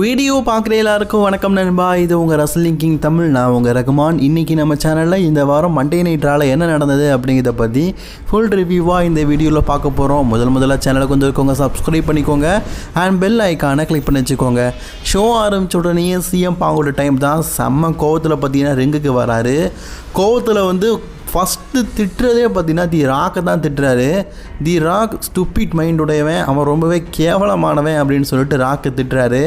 Video பார்க்குற எல்லாருக்கும் வணக்கம் நண்பா. இது உங்கள் ரசலிங் கிங் தமிழ். நான் உங்கள் ரகுமான். இன்றைக்கி நம்ம சேனலில் இந்த வாரம் மண்டே நைட்ரால் என்ன நடந்தது அப்படிங்கிறத பற்றி ஃபுல் ரிவ்யூவாக இந்த வீடியோவில் பார்க்க போகிறோம் முதல் முதல்ல சேனலுக்கு வந்துருக்கவங்க சப்ஸ்கிரைப் பண்ணிக்கோங்க. அண்ட் பெல் ஐக்கானை கிளிக் பண்ணி வச்சுக்கோங்க. ஷோ ஆரம்பிச்ச உடனே சிஎம் பாங்கோட டைம் தான். செம்ம கோவத்தில் பார்த்தீங்கன்னா ரிங்குக்கு வராரு. கோவத்தில் வந்து அடுத்து திட்டுறதே பார்த்தீங்கன்னா தி ராக்கை தான் திட்டுறாரு. தி ராக் ஸ்டூப்பிட் மைண்டுடையவன் அவன் ரொம்பவே கேவலமானவன் அப்படின்னு சொல்லிட்டு ராக்கை திட்டுறாரு.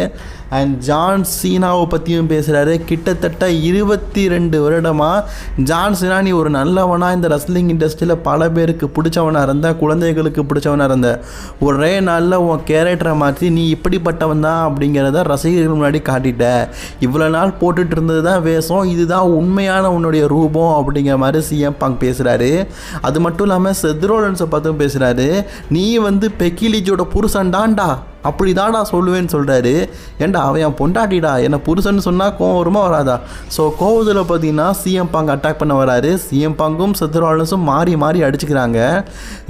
அண்ட் ஜான் சீனாவை பற்றியும் பேசுகிறாரு கிட்டத்தட்ட இருபத்தி ரெண்டு வருடமாக ஜான் சீனா நீ ஒரு நல்லவனாக இந்த ரெஸ்லிங் இண்டஸ்ட்ரியில் பல பேருக்கு பிடிச்சவனாக இருந்த குழந்தைகளுக்கு பிடிச்சவனாக இருந்த. ஒரே நாளில் உன் கேரக்டரை மாற்றி நீ இப்படிப்பட்டவன் தான் அப்படிங்கிறத ரசிகர்கள் முன்னாடி காட்டிட்ட. இவ்வளோ நாள் போட்டுட்டு இருந்தது தான் வேஷம் இதுதான் உண்மையான உன்னுடைய ரூபம் அப்படிங்கிற மாதிரி சிஎம் பாங் பேசுகிறாரு அது மட்டும் இல்லாமல் செத்ரோலன்ஸை பார்த்தும் பேசுகிறாரு நீ வந்து பெக்கிலிஜோட புருஷன்டான்டா. அப்படி தான் நான் சொல்லுவேன்னு சொல்கிறாரு ஏன்டா அவன் என் பொண்டாட்டிடா என்னை புருஷன் சொன்னால் கோவம் வருமா வராதா? ஸோ கோவத்தில் பார்த்தீங்கன்னா சிஎம் பாங் அட்டாக் பண்ண வராரு. சிஎம் பாங்கும் செத்ரோலன்ஸும் மாறி மாறி அடிச்சுக்கிறாங்க.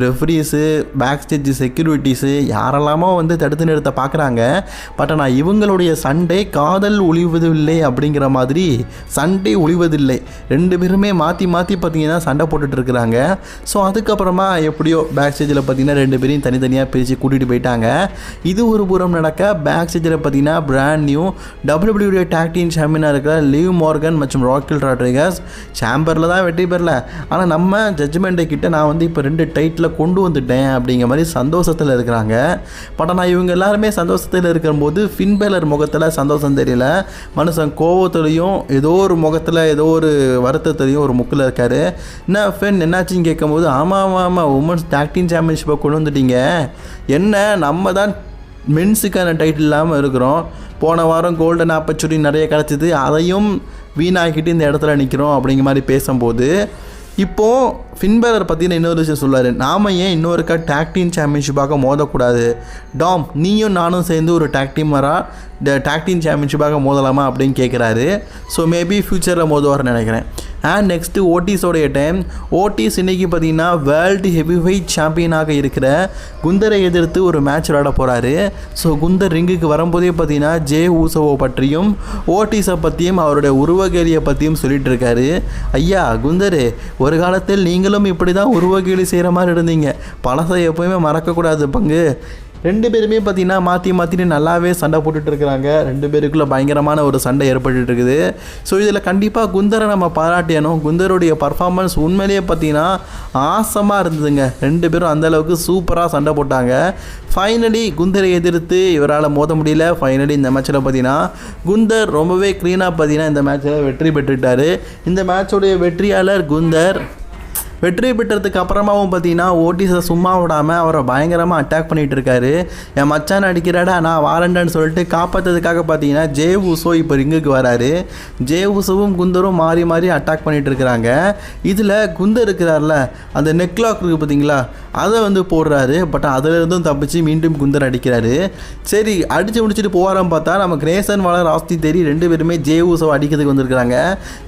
ரெஃப்ரீஸு பேக் ஸ்டேஜ் செக்யூரிட்டிஸு யாரெல்லாமோ வந்து தடுத்து நிறுத்த பார்க்குறாங்க பட் ஆனால் இவங்களுடைய சண்டை காதல் ஒளிவதில்லை அப்படிங்கிற மாதிரி சண்டை ஒளிவதில்லை. ரெண்டு பேருமே மாற்றி மாற்றி பார்த்தீங்கன்னா சண்டை போட்டுட்டு இருக்கிறாங்க. ஸோ அதுக்கப்புறமா எப்படியோ பேக் ஸ்டேஜில் பார்த்தீங்கன்னா ரெண்டு பேரையும் தனித்தனியாக பிரித்து கூட்டிகிட்டு போயிட்டாங்க. இது ஒரு புறம் நடக்க பேக் ஸ்டேஜில் பார்த்தீங்கன்னா பிராண்ட் நியூ டபிள்யூபிள்யூடைய டேக் சாம்பியனாக இருக்கிற லிவ் மார்கன் மற்றும் ராக்கில் ராட்ரிகஸ் சாம்பரில் தான் வெற்றி பெறல. ஆனால் நம்ம ஜட்ஜ்மெண்ட்டை கிட்ட நான் வந்து இப்போ ரெண்டு டைட்டில் கொண்டு வந்துட்டேன் அப்படிங்கிற மாதிரி சந்தோஷத்தில் இருக்கிறாங்க. பட் ஆனால் இவங்க எல்லாருமே சந்தோஷத்தில் இருக்கும்போது ஃபின்பேலர் முகத்தில் சந்தோஷம் தெரியல. மனுஷன் கோவத்துலேயும் ஏதோ ஒரு முகத்தில் ஏதோ ஒரு வருத்தத்துலையும் ஒரு முக்கில் இருக்கார். என்ன ஃபென் என்னாச்சுன்னு கேட்கும்போது ஆமாம் ஆமாம் ஆமாம் உமன்ஸ் டாக்டின் சாம்பியன்ஷிப்பை கொண்டு வந்துட்டீங்க. என்ன நம்ம தான் மென்ஸுக்கான டைட்டில் இல்லாமல் இருக்கிறோம். போன வாரம் கோல்டன் ஆப்பர்ச்சுனிட்டி நிறைய கிடச்சிது. அதையும் வீணாக்கிட்டு இந்த இடத்துல நிற்கிறோம் அப்படிங்கிற மாதிரி பேசும்போது இப்போது ஃபின்பேலர் பற்றின இன்னொரு விஷயம் சொல்லார் நாம் ஏன் இன்னொருக்கா டேக் டீம் சாம்பியன்ஷிப்பாக மோதக்கூடாது? டாம் நீயும் நானும் சேர்ந்து ஒரு டேக் டீமராக இந்த டேக் டீம் சாம்பியன்ஷிப்பாக மோதலாமா அப்படின்னு கேட்குறாரு ஸோ மேபி ஃப்யூச்சரில் மோதுவார்னு நினைக்கிறேன். அண்ட் நெக்ஸ்ட்டு ஓட்டிஸோடைய டைம் ஓட்டிஸ் இன்றைக்கி பார்த்தீங்கன்னா வேர்ல்டு ஹெவிவெயிட் சாம்பியனாக இருக்கிற குந்தரை எதிர்த்து ஒரு மேட்ச் விளாட போகிறாரு ஸோ குந்தர் ரிங்குக்கு வரும்போதே பார்த்தீங்கன்னா ஜே ஊசோவை பற்றியும் ஓட்டிஸை பற்றியும் அவருடைய உருவகேலியை பற்றியும் சொல்லிட்டு இருக்காரு. ஐயா குந்தரு ஒரு காலத்தில் நீங்களும் இப்படி தான் உருவகேலி செய்கிற மாதிரி இருந்தீங்க. பழசை எப்போயுமே மறக்கக்கூடாது பங்கு. ரெண்டு பேருமே பார்த்தீங்கன்னா மாற்றி மாற்றிட்டு நல்லாவே சண்டை போட்டுட்டு இருக்கிறாங்க. ரெண்டு பேருக்குள்ள பயங்கரமான ஒரு சண்டை ஏற்பட்டு இருக்குது. ஸோ இதில் கண்டிப்பாக குந்தரை நம்ம பாராட்டியணும் குந்தருடைய பர்ஃபார்மன்ஸ் உண்மையிலேயே பார்த்தீங்கன்னா ஆசமாக இருந்ததுங்க. ரெண்டு பேரும் அந்தளவுக்கு சூப்பராக சண்டை போட்டாங்க. ஃபைனலி குந்தரை எதிர்த்து இவரால் மோத முடியல. ஃபைனலி இந்த மேட்ச்சில் பார்த்தீங்கன்னா குந்தர் ரொம்பவே க்ளீனாக பார்த்தீங்கன்னா இந்த மேட்ச்சில் வெற்றி பெற்றுட்டார் இந்த மேட்சோடைய வெற்றியாளர் குந்தர் வெற்றி பெற்றதுக்கு அப்புறமாவும் பார்த்தீங்கன்னா ஓட்டிஸை சும்மா விடாமல் அவரை பயங்கரமாக அட்டாக் பண்ணிகிட்டு இருக்காரு என் மச்சான் அடிக்கிறாடா நான் வாரண்டான்னு சொல்லிட்டு காப்பாற்றதுக்காக பார்த்தீங்கன்னா ஜே உசோ இப்போ ரிங்குக்கு வராரு. ஜே ஊசோவும் குந்தரும் மாறி மாறி அட்டாக் பண்ணிகிட்டு இருக்கிறாங்க இதில் குந்தர் இருக்கிறார்ல அந்த நெக்லாக் இருக்குது பார்த்தீங்களா அதை வந்து போடுறாரு. பட் அதிலிருந்தும் தப்பிச்சு மீண்டும் குந்தர் அடிக்கிறாரு. சரி அடித்து முடிச்சுட்டு போவாரான்னு பார்த்தா நம்ம கிரேசன் வளர் ஆஸ்தி தேரி ரெண்டு பேருமே ஜே ஊசோ அடிக்கிறதுக்கு வந்திருக்கிறாங்க.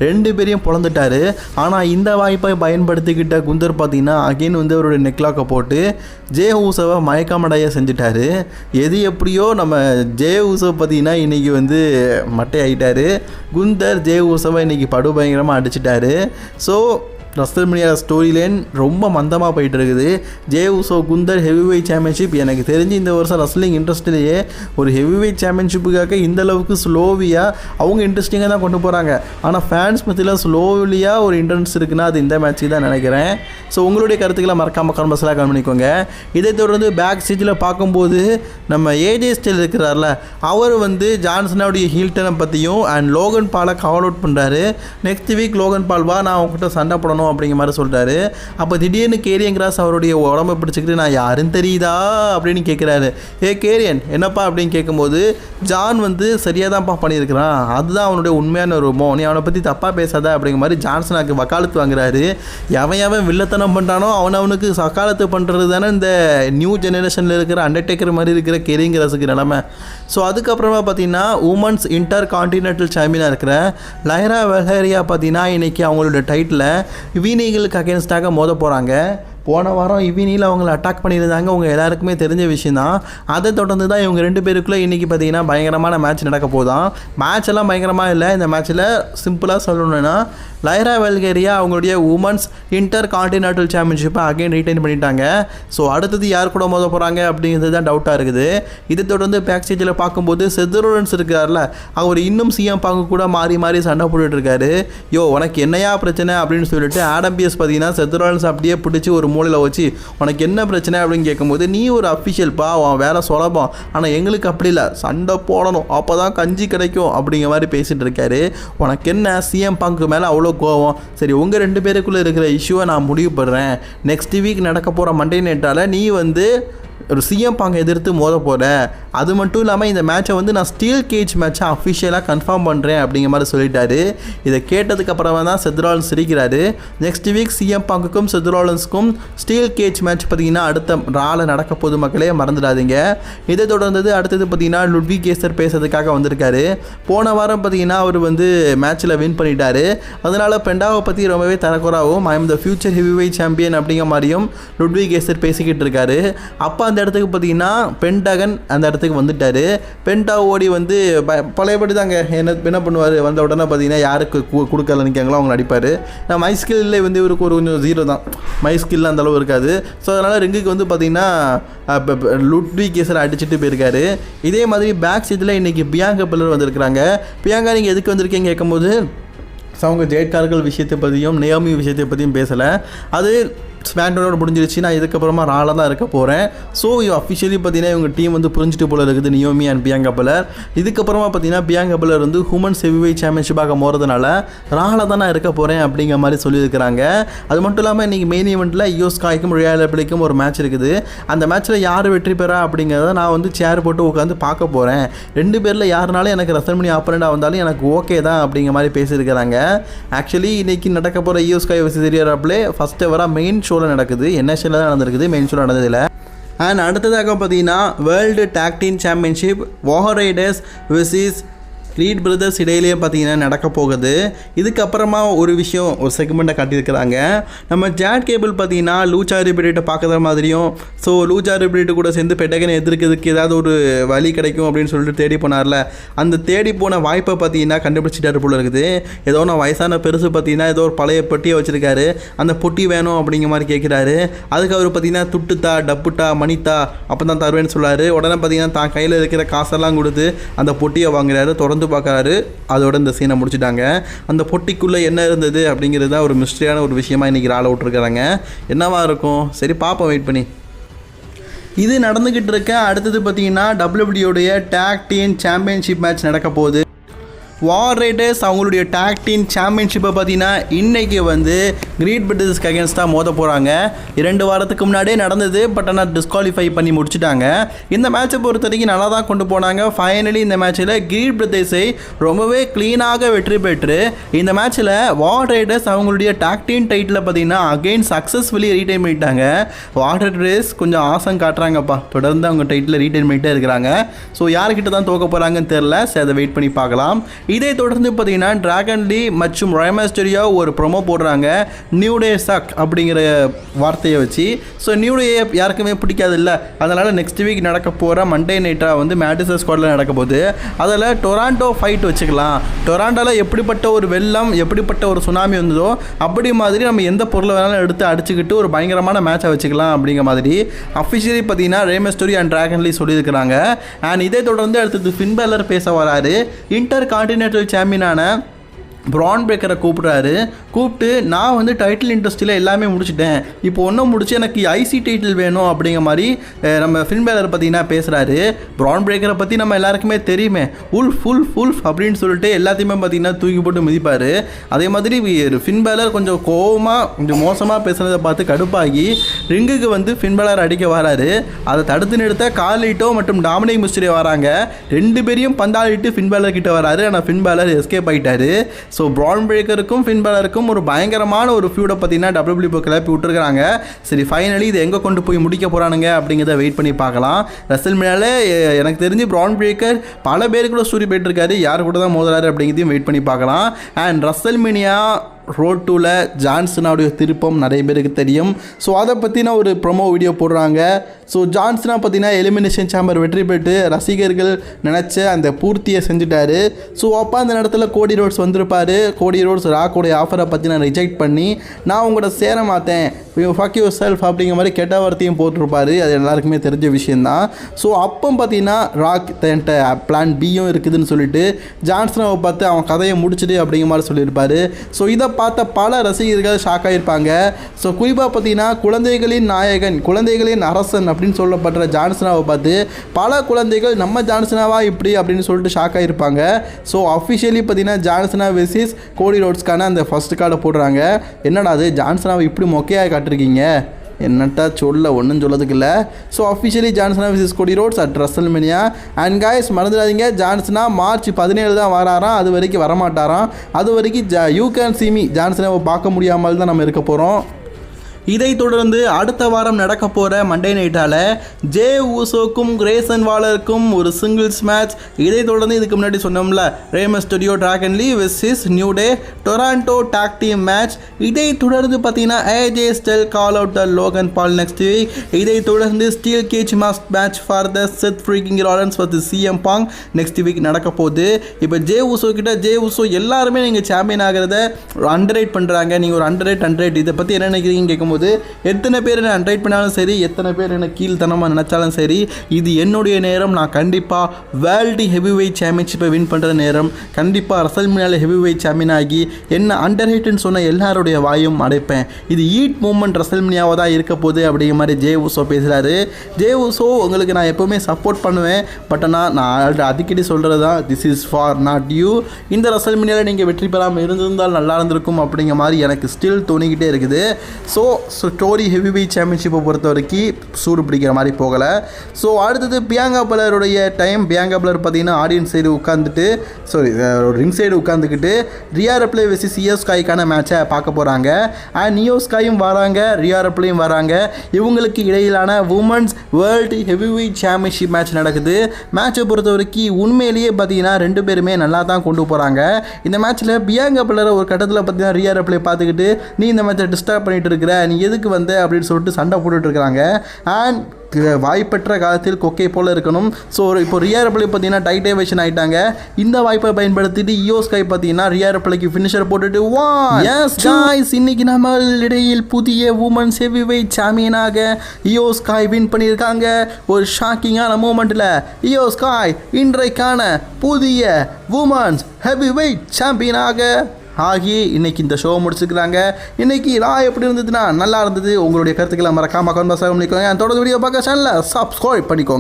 ரெண்டு பேரையும் பிறந்துட்டாரு ஆனால் இந்த வாய்ப்பை பயன்படுத்திக்கிட்டு குந்தர் பார்த்தீங்கன்னா அகைன் வந்து அவருடைய நெக்லாக்கை போட்டு ஜே ஊசவை மயக்கமடைய செஞ்சுட்டாரு. எது எப்படியோ நம்ம ஜே ஊசவை பார்த்தீங்கன்னா இன்றைக்கி வந்து மட்டை ஆகிட்டாரு குந்தர் ஜே ஊசவை இன்றைக்கி படு பயங்கரமாக அடிச்சிட்டாரு. ஸோ ரஸ்தல்மணியா ஸ்டோரி லைன் ரொம்ப மந்தமாக போயிட்டு இருக்குது Jey Uso Gunther heavyweight championship எனக்கு தெரிஞ்சு இந்த வருஷம் ரஸ்லிங் இண்டஸ்ட்ரியிலேயே ஒரு ஹெவிவெயிட் சாம்பியன்ஷிப்புக்காக இந்த அளவுக்கு ஸ்லோவியாக அவங்க இன்ட்ரெஸ்டிங்காக தான் கொண்டு போகிறாங்க ஆனால் ஃபேன்ஸ் மத்தியில் ஸ்லோவிலியாக ஒரு இன்ட்ரெஸ்ட் இருக்குன்னா அது இந்த மேட்ச்சுக்கு தான் நினைக்கிறேன். ஸோ உங்களுடைய கருத்துக்களை மறக்காமல் கான்வர்ஸாக கவனம் பண்ணிக்கோங்க. இதை தொடர்ந்து பேக் ஸ்டேஜில் பார்க்கும்போது நம்ம ஏஜே ஸ்டைல் இருக்கிறார்ல அவர் வந்து ஜான்சனுடைய ஹீல்டனை பற்றியும் அண்ட் லோகன் பாலை கவர் அவுட் பண்ணுறாரு நெக்ஸ்ட் வீக் லோகன் பால் வா நான் உங்ககிட்ட சண்டை போடணும் அப்படிங்கிற மாதிரி சொல்கிறாரு அப்போ திடீர்னு கேரியன் கிராஸ் அவருடைய உடம்பை பிடிச்சிக்கிட்டு நான் யாருன்னு தெரியுதா? அப்படின்னு கேட்குறாரு ஏ கேரியன் என்னப்பா? அப்படின்னு கேட்கும்போது ஜான் வந்து சரியாக தான்ப்பா பண்ணியிருக்கிறான். அதுதான் அவனுடைய உண்மையான ரூபம். நீ அவனை பற்றி தப்பாக பேசாத அப்படிங்கிற மாதிரி ஜான்சனாக்கு வக்காலத்து வாங்குறாரு. எவன் எவன் வில்லத்தனம் பண்ணுறானோ அவன் அவனுக்கு வக்காலத்து பண்ணுறது தானே இந்த நியூ ஜெனரேஷனில் இருக்கிற அண்டர்டேக்கர் மாதிரி இருக்கிற கேரியன் கிராஸுக்கு நிலமை. ஸோ அதுக்கப்புறமா பார்த்தீங்கன்னா உமன்ஸ் இன்டர் கான்டினென்டல் சாம்பியனாக இருக்கிற லைரா வெஹரியா பார்த்தீங்கன்னா இன்றைக்கி அவங்களோட டைட்டில் வீணிகளுக்கு அகேன்ஸ்டாக மோத போகிறாங்க போன வாரம் இவினியில் அவங்கள அட்டாக் பண்ணியிருந்தாங்க. உங்கள் எல்லாருக்குமே தெரிஞ்ச விஷயம் தான் அதை தொடர்ந்து தான் இவங்க ரெண்டு பேருக்குள்ளே இன்றைக்கி பார்த்தீங்கன்னா பயங்கரமான மேட்ச் நடக்க போதான் மேட்ச் எல்லாம் பயங்கரமாக இல்லை. இந்த மேட்ச்சில் சிம்பிளாக சொல்லணுன்னா லைரா வெல்கேரியா அவங்களுடைய உமன்ஸ் இன்டர் கான்டினென்டல் சாம்பியன்ஷிப்பை அகைன் ரீட்டைன் பண்ணிட்டாங்க. ஸோ அடுத்தது யார் கூட மோத போகிறாங்க அப்படிங்கிறது தான் டவுட்டாக இருக்குது. இதை தொடர்ந்து பேக் ஸ்டேஜில் பார்க்கும்போது செதுரோலன்ஸ் இருக்கார்ல அவர் இன்னும் சிஎம் பாங்க கூட மாறி மாறி சண்டை போட்டுட்டு இருக்காரு யோ உனக்கு என்னையா பிரச்சனை அப்படின்னு சொல்லிட்டு ஆடம்பிஎஸ் பார்த்தீங்கன்னா செதுரோலன்ஸ் அப்படியே பிடிச்சி ஒரு மூலையில் வச்சு உனக்கு என்ன பிரச்சனை? அப்படின்னு கேட்கும்போது நீ ஒரு அஃபிஷியல்ப்பா அவன் வேலை சுலபம். ஆனால் எங்களுக்கு அப்படி இல்லை. சண்டை போடணும். அப்போ தான் கஞ்சி கிடைக்கும். அப்படிங்கிற மாதிரி பேசிகிட்டு இருக்காரு உனக்கு என்ன? சிஎம் பங்கு மேலே அவ்வளோ கோவம்? சரி உங்கள் ரெண்டு பேருக்குள்ளே இருக்கிற இஷ்யூவை நான் முடிவு பண்ணுறேன் நெக்ஸ்ட் வீக் நடக்க போகிற மண்டே நைட்டால் நீ வந்து ஒரு சிஎம் பாங்க எதிர்த்து மோத போகிற அது மட்டும் இல்லாமல் இந்த மேட்சை வந்து நான் ஸ்டீல் கேஜ் மேட்சை அஃபிஷியலாக கன்ஃபார்ம் பண்ணுறேன் அப்படிங்கிற மாதிரி சொல்லிட்டாரு. இதை கேட்டதுக்கப்புறமா தான் செத்ராலன்ஸ் சிரிக்கிறாரு. நெக்ஸ்ட் வீக் சிஎம் பாங்குக்கும் செத்ராலன்ஸுக்கும் ஸ்டீல் கேஜ் மேட்ச் பார்த்தீங்கன்னா அடுத்த ரால நடக்க போது மக்களே மறந்துடாதீங்க. இதை தொடர்ந்தது அடுத்தது பார்த்தீங்கன்னா லுட்வி கேசர் பேசுறதுக்காக வந்திருக்காரு. போன வாரம் பார்த்தீங்கன்னா அவர் வந்து மேட்ச்சில் வின் பண்ணிட்டாரு. அதனால் பெண்டாவை பற்றி ரொம்பவே தரக்குறாவும் ஐ எம் த ஃபியூச்சர் ஹெவிவை சாம்பியன் அப்படிங்கிற மாதிரியும் லுட்வி கேசர் பேசிக்கிட்டு இருக்காரு. அப்போ அந்த இடத்துக்கு பார்த்தீங்கன்னா பென்டகன் அந்த இடத்துக்கு வந்துட்டாரு. பென்டா ஓடி வந்து ப- பழையபடி தாங்க என்ன என்ன பண்ணுவார்? வந்த உடனே பார்த்தீங்கன்னா யாருக்கு கு- கொடுக்கல நிற்காங்களோ அவங்க அடிப்பார். நான் மை ஸ்கில்லே வந்து இவருக்கு ஒரு கொஞ்சம் ஜீரோ தான். மை ஸ்கில் அந்த அளவு இருக்காது. ஸோ அதனால் ரிங்குக்கு வந்து பார்த்தீங்கன்னா லுட்வி கேசரை அடிச்சுட்டு போயிருக்காரு. இதே மாதிரி பேக் சீட்டில் இன்றைக்கி பியாங்கா பில்லர் வந்திருக்கிறாங்க. பியாங்கா நீங்கள் எதுக்கு வந்திருக்கீங்க கேட்கும்போது ஸோ அவங்க ஜெயக்கார்கள் விஷயத்தை பற்றியும் நியோமி விஷயத்தை பற்றியும் பேசலை. அது ஸ்மாக்டவுனோட முடிஞ்சிருச்சு. நான் இதுக்கப்புறமா ராலாக தான் இருக்க போகிறேன் ஸோ அஃபிஷியலி பார்த்தீங்கன்னா இவங்க டீம் வந்து புரிஞ்சுட்டு போல இருக்குது நியோமி அண்ட் பியாங்கா பலர் இதுக்கப்புறமா பார்த்தீங்கன்னா பியாங்கா பலர் வந்து ஹுமன் செவிவை சாம்பியன்ஷிப்பாக போகிறதுனால ராலாக தான் நான் இருக்க போகிறேன் அப்படிங்கிற மாதிரி சொல்லியிருக்கிறாங்க. அது மட்டும் இல்லாமல் இன்றைக்கி மெயின் ஈவெண்ட்டில் யோஸ்காய்க்கும் ரியாலபிளிக்கும் ஒரு மேட்ச் இருக்குது. அந்த மேட்ச்சில் யார் வெற்றி பெறா அப்படிங்கிறத நான் வந்து சேர் போட்டு உட்காந்து பார்க்க போகிறேன் ரெண்டு பேரில் யாருனாலும் எனக்கு ரசன்மணி ஆப்பரண்டாக வந்தாலும் எனக்கு ஓகே தான் அப்படிங்கிற மாதிரி பேசியிருக்கிறாங்க. ஆக்சுவலி இன்னைக்கு நடக்க போகிற யூஸ்காய் வசி தெரியறாப்லே ஃபஸ்ட் எவராக மெயின் ஷோ ஷோவில் நடக்குது. என்எஸ்எல்ல தான் நடந்திருக்குது? மெயின் ஷோவில் நடந்ததில்லை. அண்ட் அடுத்ததாக பார்த்தீங்கன்னா world tag team championship War Raiders versus Reed brothers இடையிலேயே பார்த்தீங்கன்னா நடக்க போகுது. இதுக்கப்புறமா ஒரு விஷயம் ஒரு செக்மெண்ட்டை காட்டியிருக்கிறாங்க. நம்ம ஜாட் கேபிள் பார்த்தீங்கன்னா லூச்சா ரிபிரேட்டை பார்க்குற மாதிரியும் ஸோ லூச்சா ரிபிரேட்டு கூட சேர்ந்து பெட்டகனை எதிர்க்கிறதுக்கு ஏதாவது ஒரு வழி கிடைக்கும் அப்படின்னு சொல்லிட்டு தேடி போனார்ல. அந்த தேடி போன வாய்ப்பை பார்த்தீங்கன்னா கண்டுபிடிச்சிட்டாரு போல இருக்குது. ஏதோ நான் வயசான பெருசு பார்த்தீங்கன்னா ஏதோ ஒரு பழைய பொட்டியை வச்சுருக்காரு. அந்த பொட்டி வேணும் அப்படிங்கிற மாதிரி கேட்குறாரு. அதுக்கு அவர் பார்த்தீங்கன்னா துட்டுத்தா டப்புட்டா மணித்தா அப்போ தான் தருவேன்னு சொல்லாரு. உடனே பார்த்தீங்கன்னா தான் கையில் இருக்கிற காசெல்லாம் கொடுத்து அந்த பொட்டியை வாங்குறாரு. திறந்து பார்க்குறாரு. அதோட இந்த சீனை முடிச்சிட்டாங்க. அந்த பொட்டிக்குள்ளே என்ன இருந்தது அப்படிங்கிறது தான் ஒரு மிஸ்ட்ரியான ஒரு விஷயமா இன்றைக்கி ஆள விட்டுருக்குறாங்க. என்னவா இருக்கும்? சரி பார்ப்போம் வெயிட் பண்ணி. இது நடந்துக்கிட்டு இருக்க அடுத்தது பார்த்தீங்கன்னா டபிள்யூபிடியோடைய டேக் டீம் சாம்பியன்ஷிப் மேட்ச் நடக்க போகுது. வார் ரைடர்ஸ் அவங்களுடைய டாக் டீம் சாம்பியன்ஷிப்பை பார்த்தீங்கன்னா இன்றைக்கி வந்து கிரீட் பிரிட்டிஷ்க்கு அகேன்ஸ்ட் தான் மோத போகிறாங்க இரண்டு வாரத்துக்கு முன்னாடியே நடந்தது பட் ஆனால் டிஸ்குவாலிஃபை பண்ணி முடிச்சுட்டாங்க. இந்த மேட்சை பொறுத்த வரைக்கும் நல்லா தான் கொண்டு போனாங்க. ஃபைனலி இந்த மேட்ச்சில் கிரீட் பிரதேசை ரொம்பவே க்ளீனாக வெற்றி பெற்று இந்த மேட்ச்சில் வார் ரைடர்ஸ் அவங்களுடைய டாக் டீம் டைட்டில் பார்த்தீங்கன்னா அகெயின் சக்ஸஸ்ஃபுல்லி ரீடைன் பண்ணிட்டாங்க. வார் ரைடர்ஸ் கொஞ்சம் ஆசம் காட்டுறாங்கப்பா. தொடர்ந்து அவங்க டைட்டில் ரீடைன் பண்ணிகிட்டே இருக்கிறாங்க. ஸோ யார்கிட்ட தான் தோக்க போகிறாங்கன்னு தெரில சரி அதை வெயிட் பண்ணி பார்க்கலாம். இதை தொடர்ந்து பார்த்தீங்கன்னா டிராகன் லீ மற்றும் ரயமாஸ்டரியா ஒரு ப்ரொமோ போடுறாங்க. நியூ டே சாக் அப்படிங்கிற வார்த்தையை வச்சு. ஸோ நியூ டே யாருக்குமே பிடிக்காது இல்லை அதனால் நெக்ஸ்ட் வீக் நடக்க போகிற மண்டே நைட்டாக வந்து மேடிசன் ஸ்குவாடில் நடக்க போகுது. அதில் டொராண்டோ ஃபைட் வச்சுக்கலாம். டொராண்டோவில் எப்படிப்பட்ட ஒரு வெள்ளம் எப்படிப்பட்ட ஒரு சுனாமி வந்ததோ அப்படி மாதிரி நம்ம எந்த பொருளை வேணாலும் எடுத்து அடிச்சுக்கிட்டு ஒரு பயங்கரமான மேட்சை வச்சுக்கலாம் அப்படிங்கிற மாதிரி அஃபிஷியலி பார்த்தீங்கன்னா ரேமஸ்டோரி அண்ட் டிராகன்லி சொல்லியிருக்கிறாங்க. அண்ட் இதை தொடர்ந்து அடுத்தது ஃபின்பேலர் பேச வராரு. இன்டர் கான்டினென்டல் சாம்பியனான ப்ரான் பிரேக்கரை கூப்பிட்றாரு. கூப்பிட்டு நான் வந்து டைட்டில் இண்டஸ்ட்ரியில் எல்லாமே முடிச்சிட்டேன். இப்போ ஒன்றும் முடிச்சு எனக்கு ஐசி டைட்டில் வேணும் அப்படிங்கிற மாதிரி நம்ம நம்ம ஃபின்பேலர் பார்த்தீங்கன்னா பேசுகிறாரு ப்ரான் பிரேக்கரை பற்றி நம்ம எல்லாருக்குமே தெரியுமே. உல் ஃபுல் ஃபுல் அப்படின்னு சொல்லிட்டு எல்லாத்தையுமே பார்த்தீங்கன்னா தூக்கி போட்டு மிதிப்பார். அதே மாதிரி ஃபின்பேலர் கொஞ்சம் கோவமாக கொஞ்சம் மோசமாக பேசுகிறத பார்த்து கடுப்பாகி ரிங்குக்கு வந்து ஃபின்பேலர் அடிக்க வராரு. அதை தடுத்து நிறுத்த கார்லிட்டோ மற்றும் டாமினிக் மிஸ்டரி வராங்க. ரெண்டு பேரையும் பந்தாளிட்டு ஃபின்பேலர் கிட்ட வராரு. ஆனால் ஃபின்பேலர் எஸ்கேப் ஆகிட்டாரு ஸோ ப்ரான் பிரேக்கருக்கும் ஃபின்பேலருக்கும் ஒரு பயங்கரமான ஒரு ஃபியூடை பார்த்தீங்கன்னா டபிள்யூபிள்யூ இப்போ கிளப்பி விட்டுருக்காங்க சரி ஃபைனலி இதை எங்கே கொண்டு போய் முடிக்க போகிறானுங்க அப்படிங்கிறத வெயிட் பண்ணி பார்க்கலாம். ரசல் மேலே எனக்கு தெரிஞ்சு ப்ரான் பிரேக்கர் பல பேர் கூட ஸ்டோரி போயிட்டுருக்காரு யார் கூட தான் மோதுறாரு அப்படிங்கிறதையும் வெயிட் பண்ணி பார்க்கலாம். அண்ட் ரசல் மினியா ரோட் டூவில் ஜான்சனாவுடைய திருப்பம் நிறைய பேருக்கு தெரியும். ஸோ அதை பற்றின ஒரு ப்ரொமோ வீடியோ போடுறாங்க. ஸோ ஜான்சனா பார்த்தீங்கன்னா எலிமினேஷன் சாம்பர் வெற்றி பெற்று ரசிகர்கள் நினச்ச அந்த பூர்த்தியை செஞ்சுட்டார். ஸோ அப்போ அந்த இடத்துல கோடி ரோட்ஸ் வந்திருப்பார். கோடி ரோட்ஸ் ராக்கோடைய ஆஃபரை பற்றி நான் ரிஜெக்ட் பண்ணி நான் உங்களோட சேர மாட்டேன் ஃபக் யூர் செல்ஃப் அப்படிங்கிற மாதிரி கெட்ட வார்த்தையும் போட்டிருப்பார். அது எல்லாருக்குமே தெரிஞ்ச விஷயந்தான் ஸோ அப்போ பார்த்தீங்கன்னா ராக் என்கிட்ட பிளான் பியும் இருக்குதுன்னு சொல்லிட்டு ஜான்சனாவை பார்த்து அவன் கதையை முடிச்சிடு அப்படிங்கிற மாதிரி சொல்லியிருப்பார். ஸோ இதை பார்த்த பல ரசிகர்கள் ஷாக் ஆகியிருப்பாங்க ஸோ குறிப்பாக பார்த்தீங்கன்னா குழந்தைகளின் நாயகன் குழந்தைகளின் அரசன் அப்படின்னு சொல்லப்படுற ஜான்சனாவை பார்த்து பல குழந்தைகள் நம்ம ஜான்சனாவா இப்படி அப்படின்னு சொல்லிட்டு ஷாக் ஆகியிருப்பாங்க ஸோ அஃபிஷியலி பார்த்தீங்கன்னா ஜான்சனா வெசிஸ் கோடி ரோட்ஸ்க்கான அந்த ஃபஸ்ட் கார்டை போடுறாங்க. என்னடா அது ஜான்சனாவை இப்படி மொக்கையாக காட்டிருக்கீங்க? என்னட்டா சொல்ல ஒன்றும் சொல்லதுக்கு இல்லை. So officially ஜான்சனா versus Cody Rhodes at WrestleMania and guys மறந்துடாதீங்க ஜான்சனா மார்ச் பதினேழு தான் வராராம் அது வரைக்கும் வரமாட்டாராம். அது வரைக்கும் ஜா யூ கேன் சிமி ஜான்சனை ஜான்சனாவை பார்க்க முடியாமல் தான் நம்ம இருக்க போகிறோம் இதைத் தொடர்ந்து அடுத்த வாரம் நடக்க போகிற மண்டே நைட்டால் ஜே ஊசோக்கும் கிரேசன் வாலருக்கும் ஒரு சிங்கிள்ஸ் மேட்ச் இதைத் தொடர்ந்து இதுக்கு முன்னாடி சொன்னோம்ல ரேமஸ் studio Dragon Lee versus New Day tornado tag team match இதை தொடர்ந்து பார்த்தீங்கன்னா AJ Styles call out the Logan Paul next week இதை தொடர்ந்து steel cage mast match for the Seth freaking Rollins versus CM Punk next week நடக்க போகுது. இப்போ Jey Uso கிட்ட Jey Uso எல்லாருமே நீங்கள் சாம்பியன் ஆகிறத அண்டர் ரைட் பண்ணுறாங்க நீங்கள் ஒரு அண்டர் ரைட் அண்டர் ரைட் இதை பற்றி என்ன நினைக்கிறீங்கன்னு கேட்கும்போது எத்தனை பேர் என்ன அண்டர் பண்ணாலும் சரி எத்தனை பேர் என்ன கீழ்த்தனமாக நினச்சாலும் சரி இது என்னுடைய நேரம். நான் கண்டிப்பாக வேர்ல்டு ஹெவி வெயிட் சாம்பியன்ஷிப்பை வின் பண்ணுற நேரம். கண்டிப்பாக ரசல் மினால ஹெவி வெயிட் சாம்பியன் ஆகி என்ன அண்டர் ஹைட்னு சொன்ன எல்லாருடைய வாயும் அடைப்பேன். இது ஈட் மூமெண்ட் ரசல் மினியாவாக தான் இருக்க போகுது அப்படிங்கிற மாதிரி ஜே உசோ பேசுகிறாரு ஜே உசோ உங்களுக்கு நான் எப்போவுமே சப்போர்ட் பண்ணுவேன். பட் ஆனால் நான் ஆல்ரெடி அடிக்கடி சொல்கிறது தான் this is for not you இந்த ரசல் மினியாவில் நீங்கள் வெற்றி பெறாமல் இருந்திருந்தால் நல்லா இருந்திருக்கும் அப்படிங்கிற மாதிரி எனக்கு ஸ்டில் தோணிக்கிட்டே இருக்குது. So so story heavy weight சாம்பியன்ஷிப்பை பொறுத்த வரைக்கும் சூடு பிடிக்கிற மாதிரி போகலை. ஸோ அடுத்தது பியாங்கா பலருடைய டைம் பியாங்கா பலர் பார்த்தீங்கன்னா ஆடியன்ஸ் சைடு உட்காந்துட்டு சாரி ரிங் சைடு உட்காந்துக்கிட்டு ரியா ரப்ளே வெசி சியோ ஸ்காய்க்கான மேட்சை பார்க்க போகிறாங்க அண்ட் நியோ ஸ்காயும் வராங்க ரியா ரப்ளையும் வராங்க. இவங்களுக்கு இடையிலான women's world heavy weight championship match நடக்குது மேட்சை பொறுத்த வரைக்கும் உண்மையிலேயே பார்த்தீங்கன்னா ரெண்டு பேருமே நல்லா தான் கொண்டு போகிறாங்க இந்த மேட்ச்சில் பியாங்கா பிள்ளரை ஒரு கட்டத்தில் பார்த்தீங்கன்னா ரியா ரப்ளே பார்த்துக்கிட்டு நீ இந்த மேட்சை டிஸ்டர்ப் பண்ணிட்டு இருக்கிற நீ எதுக்கு வந்த அப்படின்னு சொல்லிட்டு சண்டை போட்டுட்டு இருக்கிறாங்க அண்ட் வாய்ப்பற்ற காலத்தில் கொக்கை போல இருக்கணும். ஸோ இப்போ ரியாரப்பிளை பார்த்தீங்கன்னா டைட்டேவேஷன் ஆயிட்டாங்க. இந்த வாய்ப்பை பயன்படுத்திட்டு இயோ ஸ்கை பார்த்தீங்கன்னா ரியாரப்பிளைக்கு ஃபினிஷர் போட்டுட்டு வா எஸ் காய்ஸ் இன்னைக்கு நம்ம இடையில் புதிய உமன்ஸ் ஹெவி வெயிட் சாம்பியனாக இயோ ஸ்காய் வின் பண்ணியிருக்காங்க. ஒரு ஷாக்கிங்கான மூமெண்ட்டில் இயோ ஸ்காய் இன்றைக்கான புதிய உமன்ஸ் ஹெவி வெயிட் சாம்பியனாக ஆகி இன்றைக்கி இந்த ஷோ முடிச்சுக்கிறாங்க. இன்றைக்கி நான் எப்படி இருந்ததுன்னா நல்லா இருந்தது. உங்களுடைய கருத்துக்களை மறக்காம கன்வர்ஸ் பண்ணிக்கோங்க தொடர்ந்து வீடியோ பார்க்க சேனலில் சப்ஸ்கிரைப் பண்ணிக்கோங்க.